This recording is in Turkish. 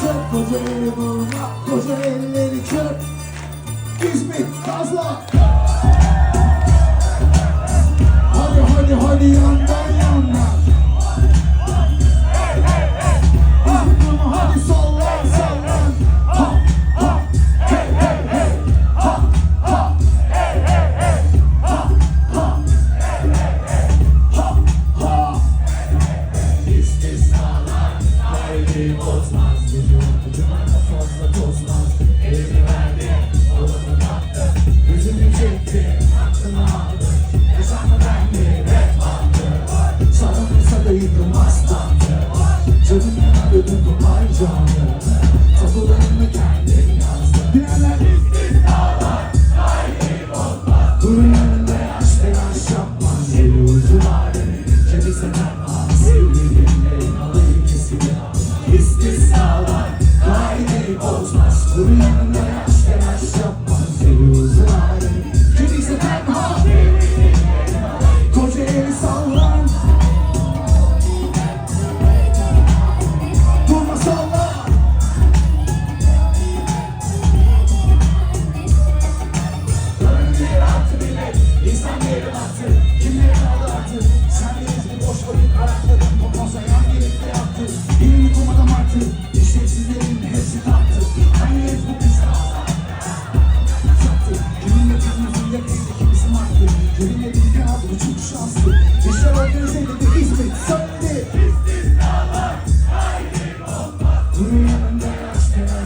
çöp Koca eli bulma Koca elleri çöp. İzmit fazla Hadi hadi hadi yandan Haydi bozmaz Vücudu cumada fazla tozmaz Elini verdi Olanı kaptı Yüzünü çekti attı Sarılırsa da yıkılmaz tahtı Canım. Yanar ödüldüm ay canı Tabularını yanında yaş telaş yapmaz Eli uzun alemi Kendisi takmaz Koca eli sallan Durma salla Döndüğü attı bile Bunun yanında yaş telaş